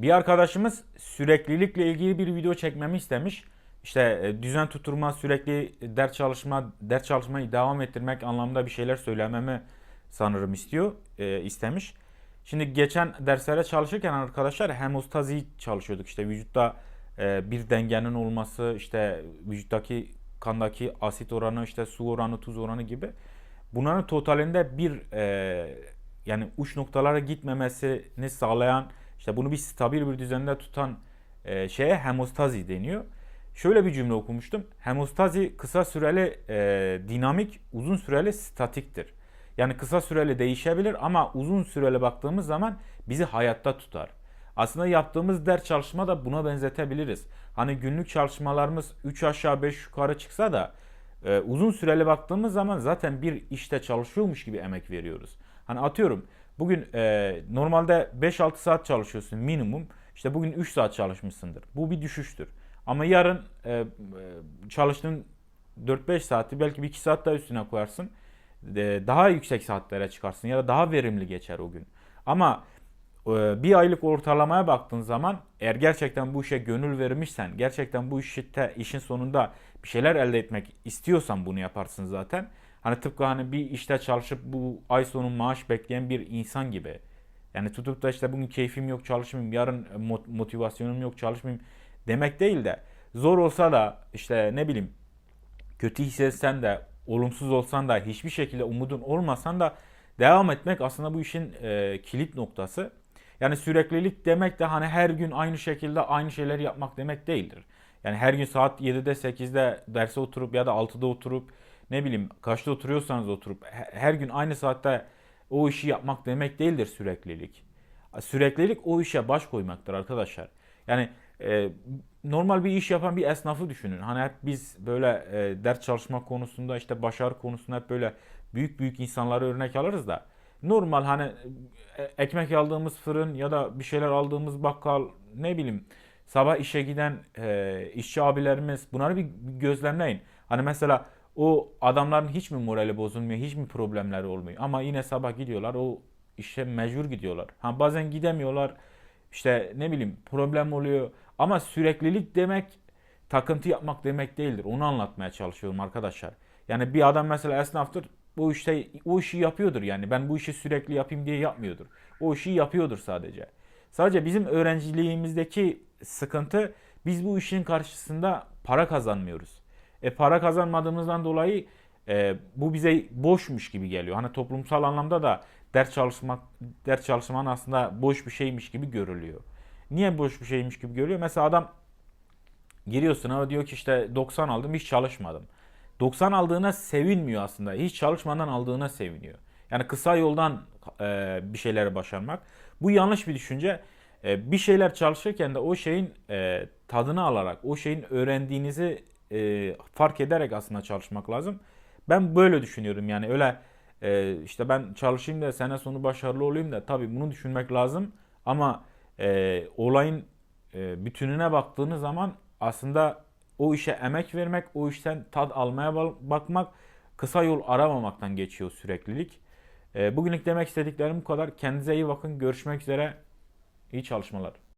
Bir arkadaşımız süreklilikle ilgili bir video çekmemi istemiş. İşte e, düzen tutturma, sürekli ders çalışma, ders çalışmayı devam ettirmek anlamında bir şeyler söylememi sanırım istiyor, e, istemiş. Şimdi geçen derslere çalışırken arkadaşlar hemostazi çalışıyorduk. İşte vücutta e, bir dengenin olması, işte vücuttaki kandaki asit oranı, işte su oranı, tuz oranı gibi. Bunların totalinde bir e, yani uç noktalara gitmemesini sağlayan, işte bunu bir stabil bir düzende tutan e, şeye hemostazi deniyor. Şöyle bir cümle okumuştum. Hemostazi kısa süreli e, dinamik, uzun süreli statiktir. Yani kısa süreli değişebilir ama uzun süreli baktığımız zaman bizi hayatta tutar. Aslında yaptığımız ders çalışma da buna benzetebiliriz. Hani günlük çalışmalarımız 3 aşağı 5 yukarı çıksa da e, uzun süreli baktığımız zaman zaten bir işte çalışıyormuş gibi emek veriyoruz. Hani atıyorum bugün e, normalde 5-6 saat çalışıyorsun minimum. İşte bugün 3 saat çalışmışsındır. Bu bir düşüştür. Ama yarın e, e, çalıştığın 4-5 saati belki bir 2 saat daha üstüne koyarsın. E, daha yüksek saatlere çıkarsın ya da daha verimli geçer o gün. Ama e, bir aylık ortalamaya baktığın zaman eğer gerçekten bu işe gönül vermişsen, gerçekten bu işte işin sonunda bir şeyler elde etmek istiyorsan bunu yaparsın zaten. Hani tıpkı hani bir işte çalışıp bu ay sonu maaş bekleyen bir insan gibi. Yani tutup da işte bugün keyfim yok çalışmayayım, yarın mot- motivasyonum yok çalışmayayım demek değil de zor olsa da işte ne bileyim kötü hissetsen de olumsuz olsan da hiçbir şekilde umudun olmasan da devam etmek aslında bu işin e, kilit noktası. Yani süreklilik demek de hani her gün aynı şekilde aynı şeyleri yapmak demek değildir. Yani her gün saat 7'de 8'de derse oturup ya da 6'da oturup ne bileyim kaçta oturuyorsanız oturup he- her gün aynı saatte o işi yapmak demek değildir süreklilik. Süreklilik o işe baş koymaktır arkadaşlar. Yani e, normal bir iş yapan bir esnafı düşünün. Hani hep biz böyle e, ders çalışma konusunda işte başarı konusunda hep böyle büyük büyük insanları örnek alırız da normal hani e, ekmek aldığımız fırın ya da bir şeyler aldığımız bakkal ne bileyim sabah işe giden e, işçi abilerimiz bunları bir gözlemleyin. Hani mesela o adamların hiç mi morali bozulmuyor, hiç mi problemleri olmuyor? Ama yine sabah gidiyorlar, o işe mecbur gidiyorlar. Ha bazen gidemiyorlar, işte ne bileyim problem oluyor. Ama süreklilik demek takıntı yapmak demek değildir. Onu anlatmaya çalışıyorum arkadaşlar. Yani bir adam mesela esnaftır, bu işte o işi yapıyordur yani. Ben bu işi sürekli yapayım diye yapmıyordur. O işi yapıyordur sadece. Sadece bizim öğrenciliğimizdeki sıkıntı biz bu işin karşısında para kazanmıyoruz. E para kazanmadığımızdan dolayı e, bu bize boşmuş gibi geliyor. Hani toplumsal anlamda da ders çalışmak ders çalışmanın aslında boş bir şeymiş gibi görülüyor. Niye boş bir şeymiş gibi görülüyor? Mesela adam giriyor sınava diyor ki işte 90 aldım hiç çalışmadım. 90 aldığına sevinmiyor aslında. Hiç çalışmadan aldığına seviniyor. Yani kısa yoldan e, bir şeyleri başarmak. Bu yanlış bir düşünce. E, bir şeyler çalışırken de o şeyin e, tadını alarak, o şeyin öğrendiğinizi e, fark ederek aslında çalışmak lazım. Ben böyle düşünüyorum yani öyle e, işte ben çalışayım da sene sonu başarılı olayım da tabii bunu düşünmek lazım. Ama e, olayın e, bütününe baktığınız zaman aslında o işe emek vermek, o işten tad almaya bakmak, kısa yol aramamaktan geçiyor süreklilik. E, bugünlük demek istediklerim bu kadar. Kendinize iyi bakın. Görüşmek üzere. İyi çalışmalar.